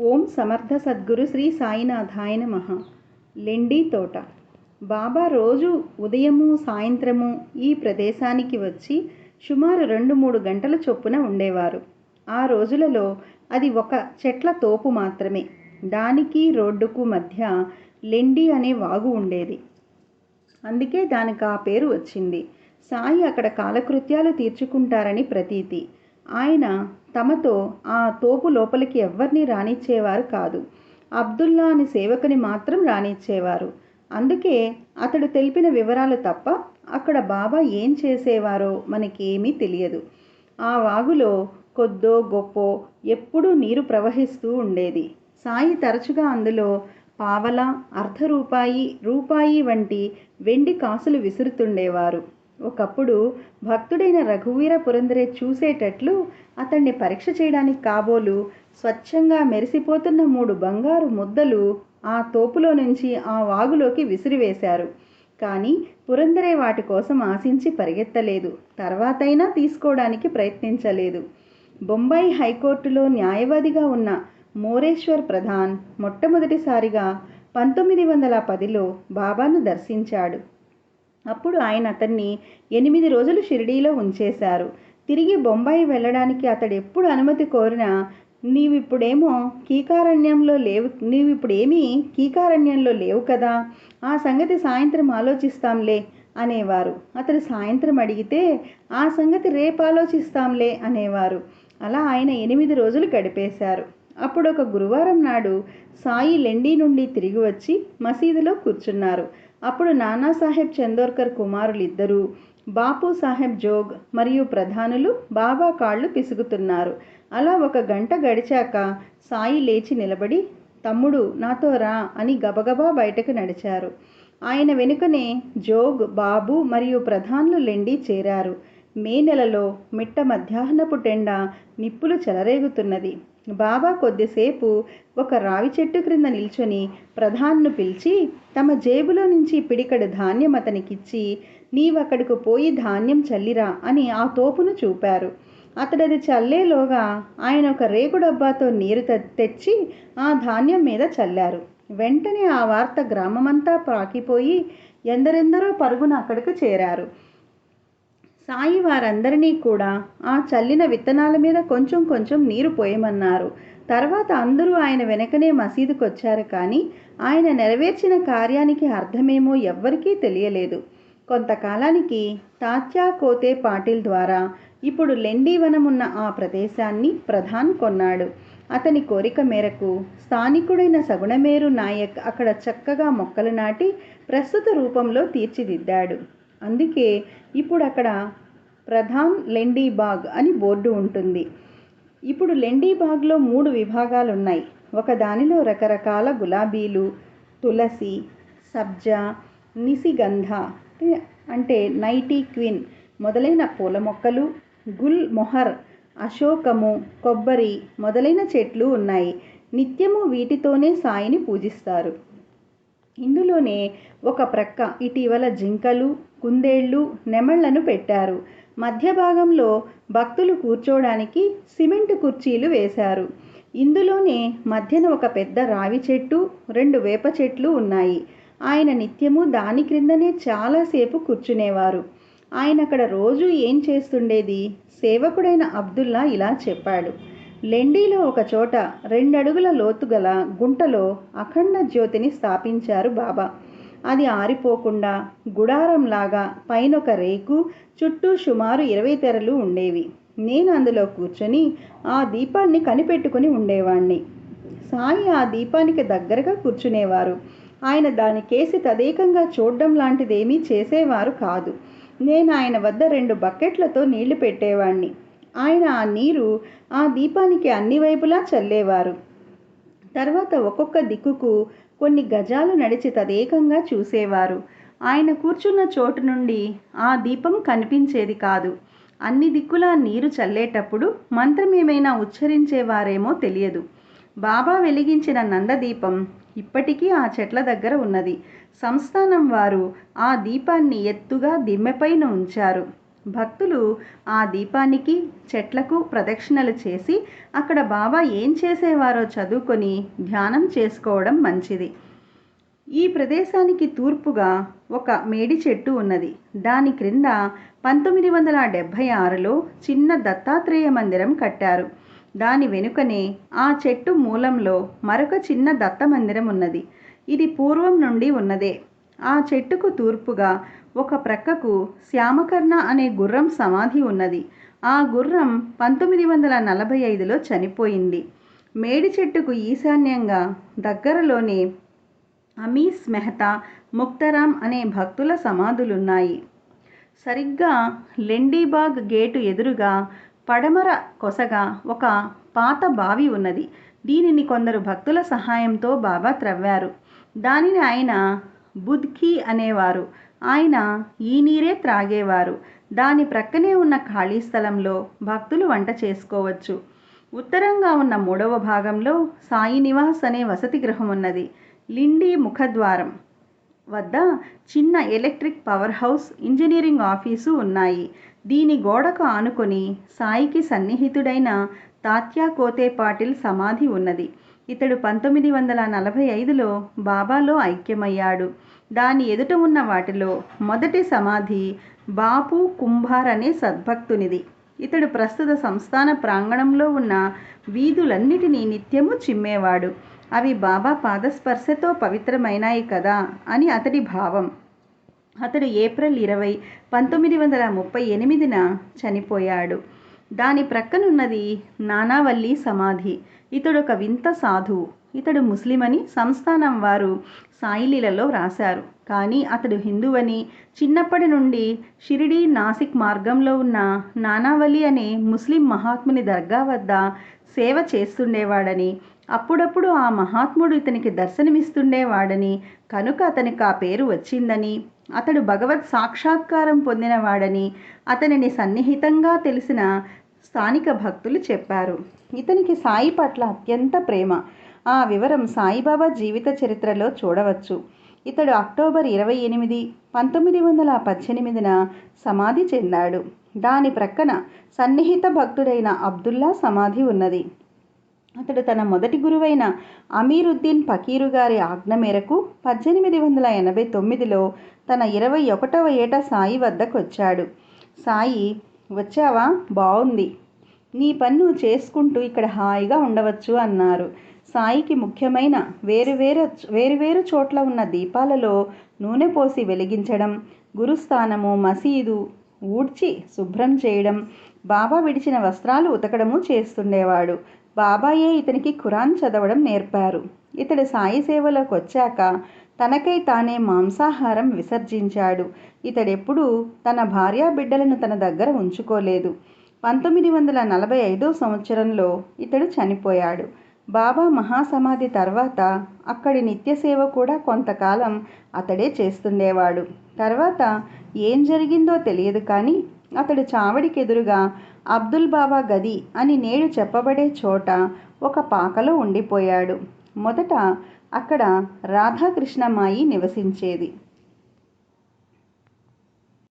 ఓం సమర్థ సద్గురు శ్రీ సాయినాథాయ నమ. లెండి తోట. బాబా రోజు ఉదయము సాయంత్రము ఈ ప్రదేశానికి వచ్చి సుమారు రెండు మూడు గంటల చొప్పున ఉండేవారు. ఆ రోజులలో అది ఒక చెట్ల తోపు మాత్రమే. దానికి రోడ్డుకు మధ్య లెండి అనే వాగు ఉండేది. అందుకే దానికి ఆ పేరు వచ్చింది. సాయి అక్కడ కాలకృత్యాలు తీర్చుకుంటారని ప్రతీతి. ఆయన తమతో ఆ తోపు లోపలికి ఎవ్వరిని రానిచ్చేవారు కాదు. అబ్దుల్లా అని సేవకుని మాత్రం రానిచ్చేవారు. అందుకే అతడు తెలిపిన వివరాలు తప్ప అక్కడ బాబా ఏం చేసేవారో మనకేమీ తెలియదు. ఆ వాగులో కొద్దో గొప్పో ఎప్పుడూ నీరు ప్రవహిస్తూ ఉండేది. సాయి తరచుగా అందులో పావల అర్ధ రూపాయి రూపాయి వంటి వెండి కాసులు విసురుతుండేవారు. ఒకప్పుడు భక్తుడైన రఘువీర పురందరే చూసేటట్లు అతన్ని పరీక్ష చేయడానికి కాబోలు స్వచ్ఛంగా మెరిసిపోతున్న మూడు బంగారు ముద్దలు ఆ తోపులో నుంచి ఆ వాగులోకి విసిరివేశారు. కానీ పురందరే వాటి కోసం ఆశించి పరిగెత్తలేదు. తర్వాతైనా తీసుకోవడానికి ప్రయత్నించలేదు. బొంబాయి హైకోర్టులో న్యాయవాదిగా ఉన్న మోరేశ్వర్ ప్రధాన్ మొట్టమొదటిసారిగా పంతొమ్మిది వందల పదిలో బాబాను దర్శించాడు. అప్పుడు ఆయన అతన్ని ఎనిమిది రోజులు షిరిడీలో ఉంచేశారు. తిరిగి బొంబాయి వెళ్ళడానికి అతడు ఎప్పుడు అనుమతి కోరినా నీవిప్పుడేమో కీకారణ్యంలో లేవు నీవిప్పుడేమీ కీకారణ్యంలో లేవు కదా ఆ సంగతి సాయంత్రం ఆలోచిస్తాంలే అనేవారు. అతడు సాయంత్రం అడిగితే ఆ సంగతి రేపు ఆలోచిస్తాంలే అనేవారు. అలా ఆయన ఎనిమిది రోజులు గడిపేశారు. అప్పుడు ఒక గురువారం నాడు సాయి లెండీ నుండి తిరిగి వచ్చి మసీదులో కూర్చున్నారు. అప్పుడు నానాసాహెబ్ చందోర్కర్ కుమారులిద్దరూ బాపు సాహెబ్ జోగ్ మరియు ప్రధానులు బాబా కాళ్ళు పిసుగుతున్నారు. అలా ఒక గంట గడిచాక సాయి లేచి నిలబడి తమ్ముడు నాతో రా అని గబగబా బయటకు నడిచారు. ఆయన వెనుకనే జోగ్ బాబు మరియు ప్రధానులు లెండి చేరారు. మే నెలలో మిట్ట మధ్యాహ్నపు టెండ నిప్పులు చెలరేగుతున్నది. బాబా కొద్దిసేపు ఒక రావి చెట్టు క్రింద నిల్చొని ప్రధాన్ను పిలిచి తమ జేబులో నుంచి పిడికడు ధాన్యం అతనికిచ్చి నీవక్కడకు పోయి ధాన్యం చల్లిరా అని ఆ తోపును చూపారు. అతడది చల్లేలోగా ఆయన ఒక రేగు డబ్బాతో నీరు తెచ్చి ఆ ధాన్యం మీద చల్లారు. వెంటనే ఆ వార్త గ్రామమంతా పాకిపోయి ఎందరెందరో పరుగున అక్కడికి చేరారు. సాయి వారందరినీ కూడా ఆ చల్లిన విత్తనాల మీద కొంచెం కొంచెం నీరు పోయమన్నారు. తర్వాత అందరూ ఆయన వెనకనే మసీదుకు వచ్చారు కానీ ఆయన నెరవేర్చిన కార్యానికి అర్థమేమో ఎవ్వరికీ తెలియలేదు. కొంతకాలానికి తాత్యా కోతే పాటిల్ ద్వారా ఇప్పుడు లెండీవనం ఉన్న ఆ ప్రదేశాన్ని ప్రధాన్ కొన్నాడు. అతని కోరిక మేరకు స్థానికుడైన సగుణమేరు నాయక్ అక్కడ చక్కగా మొక్కలు నాటి ప్రస్తుత రూపంలో తీర్చిదిద్దాడు. అందుకే ఇప్పుడు అక్కడ ప్రధాన్ లెండీ బాగ్ అని బోర్డు ఉంటుంది. ఇప్పుడు లెండీ బాగ్లో మూడు విభాగాలు ఉన్నాయి ఒక దానిలో రకరకాల గులాబీలు తులసి సబ్జా నిసిగంధ అంటే నైటీ క్వీన్ మొదలైన పూల మొక్కలు గుల్ మొహర్ అశోకము కొబ్బరి మొదలైన చెట్లు ఉన్నాయి. నిత్యము వీటితోనే సాయిని పూజిస్తారు. ఇందులోనే ఒక ప్రక్క ఇటీవల జింకలు కుందేళ్ళు నెమళ్ళను పెట్టారు. మధ్య భాగంలో భక్తులు కూర్చోడానికి సిమెంట్ కుర్చీలు వేశారు. ఇందులోనే మధ్యన ఒక పెద్ద రావి చెట్టు రెండు వేప చెట్లు ఉన్నాయి. ఆయన నిత్యము దాని క్రిందనే చాలాసేపు కూర్చునేవారు. ఆయన అక్కడ రోజు ఏం చేస్తుండేది? సేవకుడైన అబ్దుల్లా ఇలా చెప్పాడు. లెండీలో ఒక చోట రెండడుగుల లోతుగల గుంటలో అఖండ జ్యోతిని స్థాపించారు బాబా. అది ఆరిపోకుండా గుడారంలాగా పైనొక రేకు చుట్టూ సుమారు ఇరవై తెరలు ఉండేవి. నేను అందులో కూర్చొని ఆ దీపాన్ని కనిపెట్టుకుని ఉండేవాణ్ణి. సాయి ఆ దీపానికి దగ్గరగా కూర్చునేవారు. ఆయన దాని కేసి తదేకంగా చూడడం లాంటిదేమీ చేసేవారు కాదు. నేను ఆయన వద్ద రెండు బకెట్లతో నీళ్ళు పెట్టేవాణ్ణి. ఆయన ఆ నీరు ఆ దీపానికి అన్ని వైపులా చల్లేవారు. తర్వాత ఒక్కొక్క దిక్కుకు కొన్ని గజాలు నడిచి తదేకంగా చూసేవారు. ఆయన కూర్చున్న చోటు నుండి ఆ దీపం కనిపించేది కాదు. అన్ని దిక్కులా నీరు చల్లేటప్పుడు మంత్రం ఏమైనా ఉచ్చరించేవారేమో తెలియదు. బాబా వెలిగించిన నందదీపం ఇప్పటికీ ఆ చెట్ల దగ్గర ఉన్నది. సంస్థానం వారు ఆ దీపాన్ని ఎత్తుగా దిమ్మెపైన ఉంచారు. భక్తులు ఆ దీపానికి చెట్లకు ప్రదక్షిణలు చేసి అక్కడ బాబా ఏం చేసేవారో చదువుకొని ధ్యానం చేసుకోవడం మంచిది. ఈ ప్రదేశానికి తూర్పుగా ఒక మేడి చెట్టు ఉన్నది. దాని క్రింద పంతొమ్మిది వందల డెబ్భై ఆరులో చిన్న దత్తాత్రేయ మందిరం కట్టారు. దాని వెనుకనే ఆ చెట్టు మూలంలో మరొక చిన్న దత్త మందిరం ఉన్నది. ఇది పూర్వం నుండి ఉన్నదే. ఆ చెట్టుకు తూర్పుగా ఒక ప్రక్కకు శ్యామకర్ణ అనే గుర్రం సమాధి ఉన్నది. ఆ గుర్రం పంతొమ్మిది వందల నలభై ఐదులో చనిపోయింది. మేడి చెట్టుకు ఈశాన్యంగా దగ్గరలోనే అమీస్ మెహతా ముక్తరాం అనే భక్తుల సమాధులున్నాయి. సరిగ్గా లెండీబాగ్ గేటు ఎదురుగా పడమర కొసగా ఒక పాత బావి ఉన్నది. దీనిని కొందరు భక్తుల సహాయంతో బాబా త్రవ్వారు. దానిని ఆయన బుద్ఖీ అనేవారు. ఆయన ఈ నీరే త్రాగేవారు. దాని ప్రక్కనే ఉన్న ఖాళీ స్థలంలో భక్తులు వంట చేసుకోవచ్చు. ఉత్తరంగా ఉన్న మూడవ భాగంలో సాయి నివాస్ అనే వసతి గృహం ఉన్నది. లిండి ముఖద్వారం వద్ద చిన్న electric power house engineering office ఉన్నాయి. దీని గోడకు ఆనుకొని సాయికి సన్నిహితుడైన తాత్యా కోతే పాటిల్ సమాధి ఉన్నది. ఇతడు పంతొమ్మిది వందల నలభై ఐదులో బాబాలో ఐక్యమయ్యాడు. దాని ఎదుట ఉన్న వాటిలో మొదటి సమాధి బాపు కుంభార్ అనే సద్భక్తునిది. ఇతడు ప్రస్తుత సంస్థాన ప్రాంగణంలో ఉన్న వీధులన్నిటినీ నిత్యము చిమ్మేవాడు. అవి బాబా పాదస్పర్శతో పవిత్రమైనాయి కదా అని అతడి భావం. అతడు ఏప్రిల్ ఇరవై పంతొమ్మిది వందల ముప్పై ఎనిమిదిన చనిపోయాడు. దాని ప్రక్కనున్నది నానావల్లి సమాధి. ఇతడు ఒక వింత సాధువు. ఇతడు ముస్లిం అని సంస్థానం వారు సాయిలీలలో రాశారు కానీ అతడు హిందువని చిన్నప్పటి నుండి షిరిడీ నాసిక్ మార్గంలో ఉన్న నానావలి అనే ముస్లిం మహాత్ముని దర్గా వద్ద సేవ చేస్తుండేవాడని అప్పుడప్పుడు ఆ మహాత్ముడు ఇతనికి దర్శనమిస్తుండేవాడని కనుక అతనికి ఆ పేరు వచ్చిందని అతడు భగవత్ సాక్షాత్కారం పొందినవాడని అతనిని సన్నిహితంగా తెలిసిన స్థానిక భక్తులు చెప్పారు. ఇతనికి సాయి పట్ల అత్యంత ప్రేమ. ఆ వివరం సాయిబాబా జీవిత చరిత్రలో చూడవచ్చు. ఇతడు అక్టోబర్ ఇరవై ఎనిమిది పంతొమ్మిది వందల పద్దెనిమిదిన సమాధి చెందాడు. దాని ప్రక్కన సన్నిహిత భక్తుడైన అబ్దుల్లా సమాధి ఉన్నది. అతడు తన మొదటి గురువైన అమీరుద్దీన్ ఫకీరు గారి ఆజ్ఞ మేరకు పద్దెనిమిది వందల ఎనభై తొమ్మిదిలో తన ఇరవై ఒకటవ ఏట సాయి వద్దకు వచ్చాడు సాయి వచ్చావా? బాగుంది నీ పన్ను చేసుకుంటూ ఇక్కడ హాయిగా ఉండవచ్చు అన్నారు. సాయికి ముఖ్యమైన వేరువేరు వేరువేరు చోట్ల ఉన్న దీపాలలో నూనె పోసి వెలిగించడం గురుస్థానము మసీదు ఊడ్చి శుభ్రం చేయడం బాబా విడిచిన వస్త్రాలు ఉతకడము చేస్తుండేవాడు. బాబాయే ఇతనికి ఖురాన్ చదవడం నేర్పారు. ఇతడు సాయి సేవలోకి వచ్చాక తనకై తానే మాంసాహారం విసర్జించాడు. ఇతడెప్పుడూ తన భార్యా బిడ్డలను తన దగ్గర ఉంచుకోలేదు. పంతొమ్మిది వందల నలభై ఐదో సంవత్సరంలో ఇతడు చనిపోయాడు. బాబా మహాసమాధి తర్వాత అక్కడి నిత్య సేవ కూడా కొంతకాలం అతడే చేస్తుండేవాడు. తర్వాత ఏం జరిగిందో తెలియదు కానీ అతడు చావడికెదురుగా అబ్దుల్ బాబా గది అని నేడు చెప్పబడే చోట ఒక పాకలో ఉండిపోయాడు. మొదట అక్కడ రాధాకృష్ణమాయి నివసించేది.